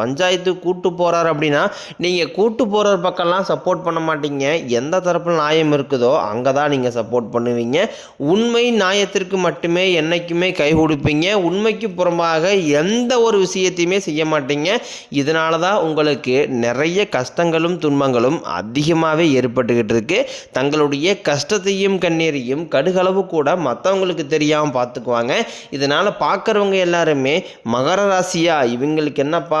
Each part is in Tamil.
பஞ்சாயத்து கூட்டு போகிறார் அப்படின்னா நீங்கள் கூட்டு போகிற பக்கம்லாம் சப்போர்ட் பண்ண மாட்டீங்க. எந்த தரப்பில் நியாயம் இருக்குதோ அங்கே தான் நீங்கள் சப்போர்ட் பண்ணுவீங்க. உண்மை நியாயத்திற்கு மட்டுமே என்னைக்குமே கை கொடுப்பீங்க. உண்மைக்கு புறம்பாக எந்த ஒரு விஷயத்தையுமே செய்ய மாட்டீங்க. இதனால தான் உங்களுக்கு நிறைய கஷ்டங்களும் துன்பங்களும் அதிகமாகவே ஏற்பட்டுக்கிட்டு இருக்கு. தங்களுடைய கஷ்டத்தையும் கண்ணீரையும் கடுகளவு கூட மற்றவங்களுக்கு தெரியாமல் பார்த்துக்குவாங்க. இதனால் பார்க்குறவங்க எல்லாருமே மகர ராசியா? இவங்களுக்கு என்னப்பா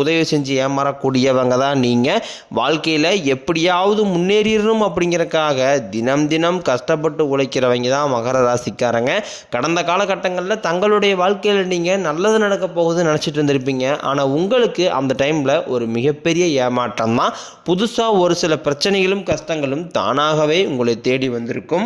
உதவி செஞ்சு ஏமாறக்கூடியவங்க தான் நீங்கள் வாழ்க்கையில் எப்படியாவது முன்னேறிடணும் அப்படிங்கிறக்காக தினம் தினம் கஷ்டப்பட்டு உழைக்கிறவங்க தான் மகர ராசிக்காரங்க. கடந்த காலகட்டங்களில் தங்களுடைய வாழ்க்கையில் நீங்கள் நல்லது நடக்க போகுதுன்னு நினச்சிட்டு இருந்திருப்பீங்க. ஆனால் உங்களுக்கு அந்த டைமில் ஒரு மிகப்பெரிய ஏமாற்றம் தான். புதுசாக ஒரு சில பிரச்சனைகளும் கஷ்டங்களும் தானாகவே உங்களை தேடி வந்திருக்கும்.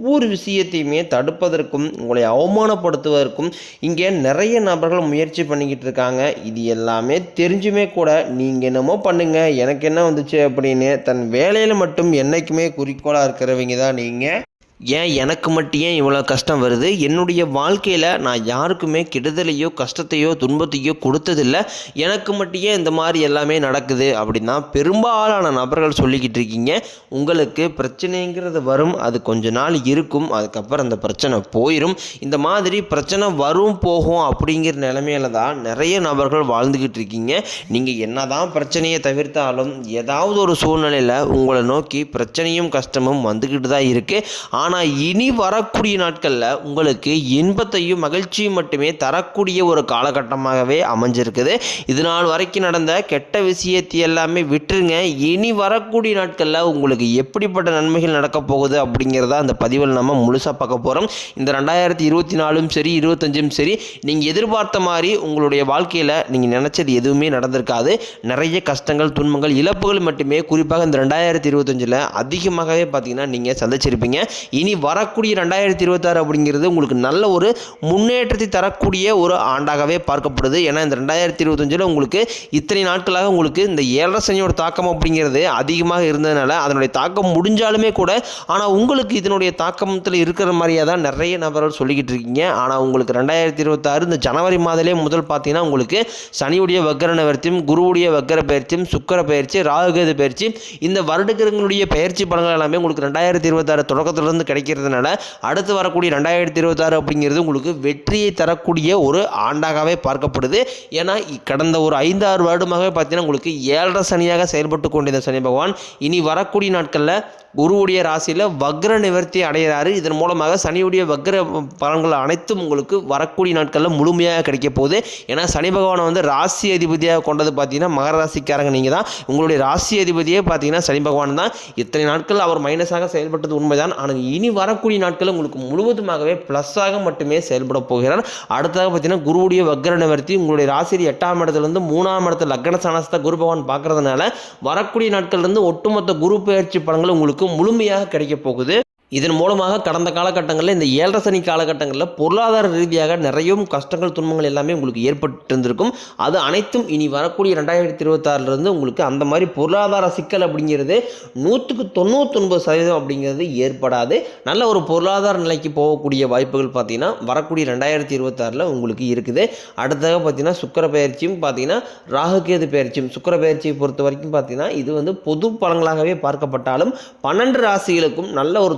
ஒவ்வொரு விஷயத்தையுமே தடுப்பதற்கும் உங்களை அவமானப்படுத்துவதற்கும் இங்கே நிறைய நபர்கள் முயற்சி பண்ணிக்கிட்டு இருக்காங்க. இது எல்லாமே தெரிஞ்சுமே கூட நீங்கள் என்னமோ பண்ணுங்கள் எனக்கு என்ன வந்துச்சு அப்படின்னு தன் வேலையில் மட்டும் என்றைக்குமே குறிக்கோளாக இருக்கிறவங்க தான் நீங்கள் ஏன் எனக்கு மட்டும் ஏன் இவ்வளோ கஷ்டம் வருது? என்னுடைய வாழ்க்கையில் நான் யாருக்குமே கெடுதலையோ கஷ்டத்தையோ துன்பத்தையோ கொடுத்ததில்ல. எனக்கு மட்டும் ஏன் இந்த மாதிரி எல்லாமே நடக்குது அப்படின்னா பெரும்பாலான நபர்கள் சொல்லிக்கிட்டு இருக்கீங்க உங்களுக்கு பிரச்சனைங்கிறது வரும் அது கொஞ்ச நாள் இருக்கும் அதுக்கப்புறம் அந்த பிரச்சனை போயிடும் இந்த மாதிரி பிரச்சனை வரும் போகும் அப்படிங்கிற நிலமையில தான் நிறைய நபர்கள் வாழ்ந்துக்கிட்டு இருக்கீங்க. நீங்கள் என்ன தான் பிரச்சனையை தவிர்த்தாலும் ஏதாவது ஒரு சூழ்நிலையில் உங்களை நோக்கி பிரச்சனையும் கஷ்டமும் வந்துக்கிட்டு தான் இருக்குது ஆனால் ஆனால் இனி வரக்கூடிய நாட்களில் உங்களுக்கு இன்பத்தையும் மகிழ்ச்சியும் மட்டுமே தரக்கூடிய ஒரு காலகட்டமாகவே அமைஞ்சிருக்குது. இது நாள் வரைக்கும் நடந்த கெட்ட விஷயத்தை எல்லாமே விட்டுருங்க. இனி வரக்கூடிய நாட்களில் உங்களுக்கு எப்படிப்பட்ட நன்மைகள் நடக்கப் போகுது அப்படிங்கிறத அந்த பதிவில் நம்ம முழுசாக பார்க்க போகிறோம் இந்த ரெண்டாயிரத்தி இருபத்தி நாலும் சரி இருபத்தஞ்சும் சரி நீங்கள் எதிர்பார்த்த மாதிரி உங்களுடைய வாழ்க்கையில் நீங்கள் நினச்சது எதுவுமே நடந்திருக்காது. நிறைய கஷ்டங்கள் துன்பங்கள் இழப்புகள் மட்டுமே. குறிப்பாக இந்த ரெண்டாயிரத்தி இருபத்தஞ்சில் அதிகமாகவே பார்த்தீங்கன்னா நீங்கள் சந்திச்சிருப்பீங்க. இனி வரக்கூடிய ரெண்டாயிரத்தி இருபத்தாறு அப்படிங்கிறது உங்களுக்கு நல்ல ஒரு முன்னேற்றத்தை தரக்கூடிய ஒரு ஆண்டாகவே பார்க்கப்படுது. ஏன்னா இந்த ரெண்டாயிரத்தி இருபத்தஞ்சில் உங்களுக்கு இத்தனை நாட்களாக உங்களுக்கு இந்த ஏழரை சனியோட தாக்கம் அப்படிங்கிறது அதிகமாக இருந்ததுனால அதனுடைய தாக்கம் முடிஞ்சாலுமே கூட ஆனால் உங்களுக்கு இதனுடைய தாக்கத்தில் இருக்கிற மாதிரியே தான் நிறைய நபர்கள் சொல்லிக்கிட்டு இருக்கீங்க. ஆனால் உங்களுக்கு ரெண்டாயிரத்தி இருபத்தாறு இந்த ஜனவரி மாதத்திலே முதல் பார்த்தீங்கன்னா உங்களுக்கு சனியுடைய வக்கர நிவர்த்தியும் குருவுடைய வக்கர பயிற்சியும் சுக்கர பயிற்சி ராகுகேது பயிற்சி இந்த வருடக்கிறங்களுடைய பயிற்சி பலன்கள் எல்லாமே உங்களுக்கு ரெண்டாயிரத்தி இருபத்தாறு தொடக்கத்திலிருந்து கிடைக்கிறதுனால அடுத்து வரக்கூடிய ரெண்டாயிரத்தி இருபத்தாறு அப்படிங்கிறது உங்களுக்கு வெற்றியை தரக்கூடிய ஒரு ஆண்டாகவே பார்க்கப்படுது. ஏன்னா கடந்த ஒரு ஐந்து ஆறு வருடமாகவே பார்த்தீங்கன்னா உங்களுக்கு ஏழரை சனியாக செயல்பட்டு கொண்டிருந்த சனி பகவான் இனி வரக்கூடிய நாட்களில் குருவுடைய ராசியில் வக்ர நிவர்த்தி அடைகிறாரு. இதன் மூலமாக சனியுடைய வக்ர பலன்கள் அனைத்தும் உங்களுக்கு வரக்கூடிய நாட்களில் முழுமையாக கிடைக்க போகுது. ஏன்னா சனி பகவானை வந்து ராசி அதிபதியாக கொண்டது பார்த்தீங்கன்னா மகர ராசிக்காரங்க நீங்கள் தான். உங்களுடைய ராசி அதிபதியே பார்த்தீங்கன்னா சனி பகவான் தான். இத்தனை நாட்கள் அவர் மைனஸாக செயல்பட்டது உண்மைதான். ஆனால் இனி இனி வரக்கூடிய நாட்கள் உங்களுக்கு முழுவதுமாகவே ப்ளஸ்ஸாக மட்டுமே செயல்பட போகிறார். அடுத்ததாக பார்த்தீங்கன்னா குருவுடைய வக்ர நிவர்த்தி உங்களுடைய ராசிரி எட்டாம் இடத்துலேருந்து மூணாம் இடத்துல லக்ன சாணஸ்த குரு பகவான் பார்க்கறதுனால வரக்கூடிய நாட்கள்லேருந்து ஒட்டுமொத்த குரு பயிற்சி பலன்கள் உங்களுக்கு முழுமையாக கிடைக்க போகுது. இதன் மூலமாக கடந்த காலகட்டங்களில் இந்த ஏழரை சனி காலகட்டங்களில் பொருளாதார ரீதியாக நிறைய கஷ்டங்கள் துன்பங்கள் எல்லாமே உங்களுக்கு ஏற்பட்டு இருந்திருக்கும் அது அனைத்தும் இனி வரக்கூடிய ரெண்டாயிரத்தி இருபத்தாறுலேருந்து உங்களுக்கு அந்த மாதிரி பொருளாதார சிக்கல் அப்படிங்கிறது நூற்றுக்கு தொண்ணூத்தொன்பது சதவீதம் அப்படிங்கிறது ஏற்படாது. நல்ல ஒரு பொருளாதார நிலைக்கு போகக்கூடிய வாய்ப்புகள் பார்த்தீங்கன்னா வரக்கூடிய ரெண்டாயிரத்தி இருபத்தாறில் உங்களுக்கு இருக்குது. அடுத்ததாக பார்த்தீங்கன்னா சுக்கர பயிற்சியும் பார்த்தீங்கன்னா ராகுகேது பயிற்சியும் சுக்கர பயிற்சியை பொறுத்த வரைக்கும் பார்த்தீங்கன்னா இது வந்து பொது பலங்களாகவே பார்க்கப்பட்டாலும் பன்னெண்டு ராசிகளுக்கும் நல்ல ஒரு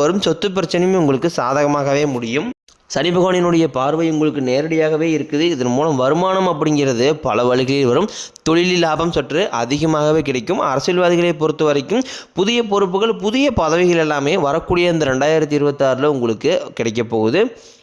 வரும் சொத்து பிரச்சனையும் உங்களுக்கு சாதகமாகவே முடியும். சனி பகவானினுடைய பார்வை உங்களுக்கு நேரடியாகவே இருக்குது. இதன் மூலம் வருமானம் அப்படிங்கிறது பல வழிகளில் வரும். தொழிலில் லாபம் சற்று அதிகமாகவே கிடைக்கும். அரசியல்வாதிகளை பொறுத்த வரைக்கும் புதிய பொறுப்புகள் புதிய பதவிகள் எல்லாமே வரக்கூடிய இந்த ரெண்டாயிரத்தி இருபத்தாறில் உங்களுக்கு கிடைக்கப் போகுது.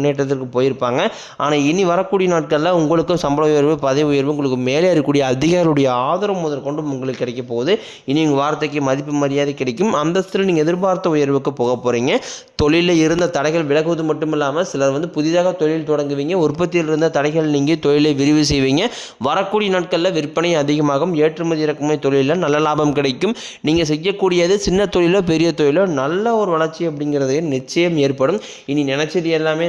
முன்னேற்றத்திற்கு போயிருப்பாங்க. ஆனால் இனி வரக்கூடிய நாட்களில் உங்களுக்கும் சம்பள உயர்வு பதவி உயர்வு உங்களுக்கு மேலே இருக்கக்கூடிய அதிகாரியுடைய ஆதரவு முதற்கொண்டு உங்களுக்கு கிடைக்க போகுது. இனி உங்கள் வார்த்தைக்கு மதிப்பு மரியாதை கிடைக்கும். அந்தஸ்தில் நீங்கள் எதிர்பார்த்த உயர்வுக்கு போக போகிறீங்க தொழிலில் இருந்த தடைகள் விலகுவது மட்டும் இல்லாமல் சிலர் வந்து புதிதாக தொழில் தொடங்குவீங்க. உற்பத்தியில் இருந்த தடைகள் நீங்கி தொழிலை விரிவு செய்வீங்க. வரக்கூடிய நாட்களில் விற்பனை அதிகமாகும். ஏற்றுமதி இறக்குமதி தொழிலில் நல்ல லாபம் கிடைக்கும். நீங்கள் செய்யக்கூடியது சின்ன தொழிலோ பெரிய தொழிலோ நல்ல ஒரு வளர்ச்சி அப்படிங்கிறது நிச்சயம் ஏற்படும். இனி நினைச்சது எல்லாமே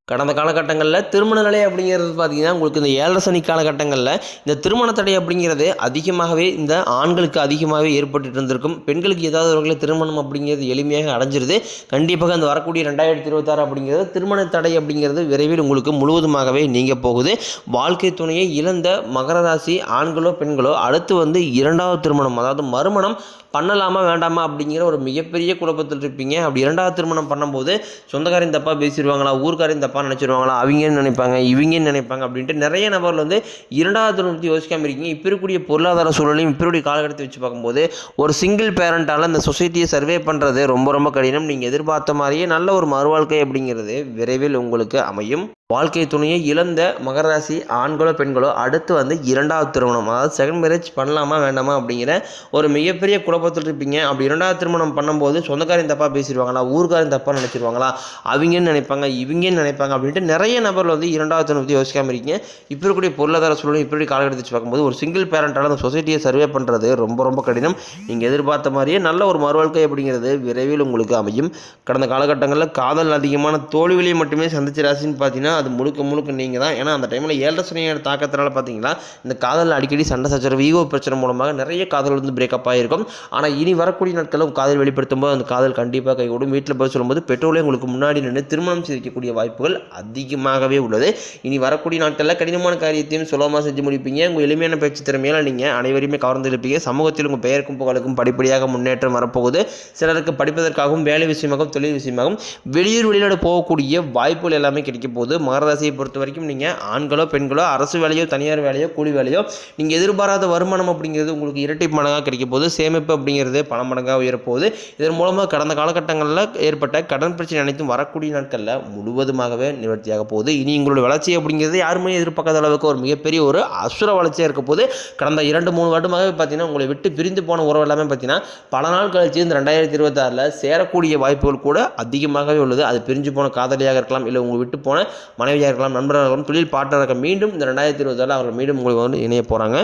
கடந்த காலகட்டங்களில் திருமண நிலை அப்படிங்கிறது பார்த்தீங்கன்னா உங்களுக்கு இந்த ஏழரை சனி காலகட்டங்களில் இந்த திருமண தடை அப்படிங்கிறது அதிகமாகவே இந்த ஆண்களுக்கு அதிகமாகவே ஏற்பட்டு இருந்திருக்கும். பெண்களுக்கு ஏதாவது ஒரு திருமணம் அப்படிங்கிறது எளிமையாக அடைஞ்சிருது. கண்டிப்பாக அந்த வரக்கூடிய ரெண்டாயிரத்தி இருபத்தாறு அப்படிங்கிறது திருமண தடை அப்படிங்கிறது விரைவில் உங்களுக்கு முழுவதுமாகவே நீங்க போகுது. வாழ்க்கை துணையை இழந்த மகர ராசி ஆண்களோ பெண்களோ அடுத்து வந்து இரண்டாவது திருமணம் அதாவது மறுமணம் பண்ணலாமா வேண்டாமா அப்படிங்கிற ஒரு மிகப்பெரிய குழப்பத்தில் இருப்பீங்க. அப்படி இரண்டாவது திருமணம் பண்ணும்போது சொந்தக்காரையும் தப்பாக பேசிடுவாங்களா ஊர்க்காரையும் தப்பாக நினச்சிருவாங்களா அவங்கன்னு நினைப்பாங்க இவங்கன்னு நினைப்பாங்க அப்படின்ட்டு நிறைய நபர்கள் வந்து இரண்டாவது திருமணத்தை யோசிக்காமல் இருக்கீங்க. இப்போ இருக்கக்கூடிய பொருளாதார சூழலையும் இப்போ இருக்கக்கூடிய காலகட்டத்தை வச்சு பார்க்கும்போது ஒரு சிங்கிள் பேரண்டால் இந்த சொசைட்டியை சர்வே பண்ணுறது ரொம்ப ரொம்ப கடினம். நீங்கள் எதிர்பார்த்த மாதிரியே நல்ல ஒரு மறுவாழ்க்கை அப்படிங்கிறது விரைவில் உங்களுக்கு அமையும். வாழ்க்கை துணையை இழந்த மகர ராசி ஆண்களோ பெண்களோ அடுத்து வந்து இரண்டாவது திருமணம். அதாவது செகண்ட் மேரேஜ் பண்ணலாமா வேண்டாமா அப்படிங்கிற ஒரு மிகப்பெரிய குழப்பத்தில் இருப்பீங்க. அப்படி இரண்டாவது திருமணம் பண்ணும்போது சொந்தக்காரையும் தப்பாக பேசிடுவாங்களா ஊர்காரையும் தப்பாக நினச்சிருவாங்களா அவங்கன்னு நினைப்பாங்க இவங்கன்னு நினைப்பாங்க அப்படின்ட்டு நிறைய நபர்கள் வந்து இரண்டாவது திருமணத்தை யோசிக்காமல் இருக்கீங்க. இப்போ இருக்கக்கூடிய பொருளாதார சூழலும் இப்போ இருக்கக்கூடிய காலகட்டத்தை வச்சு பார்க்கும்போது ஒரு சிங்கிள் பேரண்டால் அந்த சொசைட்டியை சர்வே பண்ணுறது ரொம்ப ரொம்ப கடினம். நீங்கள் எதிர்பார்த்த மாதிரியே நல்ல ஒரு மறுவாழ்க்கை அப்படிங்கிறது விரைவில் உங்களுக்கு அமையும். கடந்த காலகட்டங்களில் காதல் அதிகமான தோல்விகளை மட்டுமே சந்திச்ச ராசின்னு பார்த்தீங்கன்னா அது முழுக்க முழுக்க நீங்கள் தான் ஏன்னா அந்த டைமில் ஏழரை சனியோட தாக்கத்தினால பார்த்தீங்களா இந்த காதல் அடிக்கடி சண்டை சச்சரவு ஈகோ பிரச்சனை மூலமாக நிறைய காதல் வந்து பிரேக்கப் ஆகிருக்கும் ஆனால் இனி வரக்கூடிய நாட்களில் காதல் வெளிப்படுத்தும் போது அந்த காதல் கண்டிப்பாக கைகூடும் வீட்டில் போய் சொல்லும்போது பெட்ரோலே உங்களுக்கு முன்னாடி நின்று திருமணம் செய்திக்கக்கூடிய வாய்ப்புகள் அதிகமாகவே உள்ளது. இனி வரக்கூடிய நாட்களில் கடினமான காரியத்தையும் சுலபமாக செஞ்சு முடிப்பீங்க. உங்கள் எளிமையான பேச்சு திறமையால் நீங்கள் அனைவரையுமே கவர்ந்து இருப்பீங்க சமூகத்தில் உங்கள் பெயருக்கும் புகழுக்கும் படிப்படியாக முன்னேற்றம் வரப்போகுது. சிலருக்கு படிப்பதற்காகவும் வேலை விஷயமாகவும் தொழில் விஷயமாகவும் வெளியூர் வெளிநாடு போகக்கூடிய வாய்ப்புகள் எல்லாமே கிடைக்க போகுது. மகராசியை பொறுத்த வரைக்கும் நீங்கள் ஆண்களோ பெண்களோ அரசு வேலையோ தனியார் வேலையோ கூலி வேலையோ நீங்கள் எதிர்பாராத வருமானம் அப்படிங்கிறது உங்களுக்கு இரட்டை மடங்காக கிடைக்க போகுது. சேமிப்பு அப்படிங்கிறது பல மடங்காக உயரப்போகுது இதன் மூலமாக கடந்த காலகட்டங்களில் ஏற்பட்ட கடன் பிரச்சனை அனைத்தும் வரக்கூடிய நாட்களில் முழுவதுமாகவே நிவர்த்தியாக போகுது. இனி உங்களுடைய வளர்ச்சி அப்படிங்கிறது யாருமே எதிர்பார்க்காத அளவுக்கு ஒரு மிகப்பெரிய ஒரு அசுர வளர்ச்சியாக இருக்க போது கடந்த இரண்டு மூணு வருடமாகவே பார்த்தீங்கன்னா உங்களை விட்டு பிரிந்து போன உறவு எல்லாமே பார்த்தீங்கன்னா பல நாள் கழிச்சு இந்த ரெண்டாயிரத்தி இருபத்தாறில் சேரக்கூடிய வாய்ப்புகள் கூட அதிகமாகவே உள்ளது. அது பிரிஞ்சு போன காதலியாக இருக்கலாம் இல்லை உங்களை விட்டு போன மனைவியாக இருக்கலாம் நண்பராக இருக்கலாம் தொழில் பார்ட்னராக மீண்டும் இந்த ரெண்டாயிரத்தி இருபத்தாறு அவர்கள் மீண்டும் உங்களுக்கு வந்து இணைய போகிறாங்க